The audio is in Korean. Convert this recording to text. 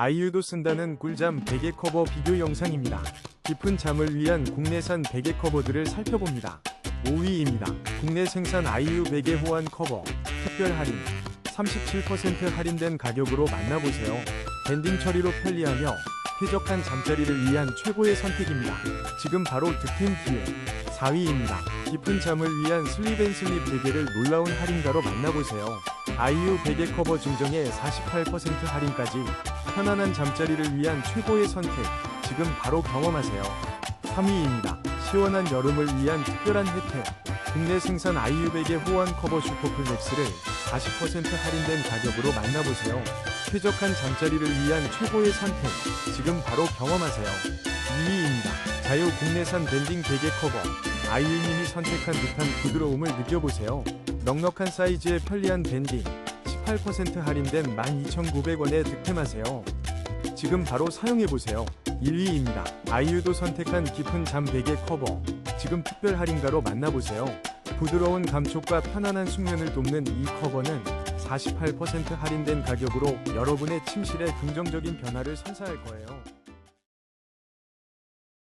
아이유도 쓴다는 꿀잠 베개 커버 비교 영상입니다. 깊은 잠을 위한 국내산 베개 커버들을 살펴봅니다. 5위입니다. 국내 생산 아이유 베개 호환 커버 특별 할인 37% 할인된 가격으로 만나보세요. 밴딩 처리로 편리하며 쾌적한 잠자리를 위한 최고의 선택입니다. 지금 바로 득템 기회 4위입니다. 깊은 잠을 위한 슬립앤슬립 베개를 놀라운 할인가로 만나보세요. 아이유 베개 커버 증정에 48% 할인까지 편안한 잠자리를 위한 최고의 선택 지금 바로 경험하세요. 3위입니다. 시원한 여름을 위한 특별한 혜택 국내 생산 아이유 베개 호환 커버 슈퍼플렉스를 40% 할인된 가격으로 만나보세요. 쾌적한 잠자리를 위한 최고의 선택 지금 바로 경험하세요. 2위입니다. 자유 국내산 밴딩 베개 커버 아이유님이 선택한 듯한 부드러움을 느껴보세요. 넉넉한 사이즈의 편리한 밴딩 18% 할인된 12,900원에 득템하세요. 지금 바로 사용해보세요. 1위입니다. 아이유도 선택한 깊은 잠 베개 커버 지금 특별 할인가로 만나보세요. 부드러운 감촉과 편안한 숙면을 돕는 이 커버는 48% 할인된 가격으로 여러분의 침실에 긍정적인 변화를 선사할 거예요.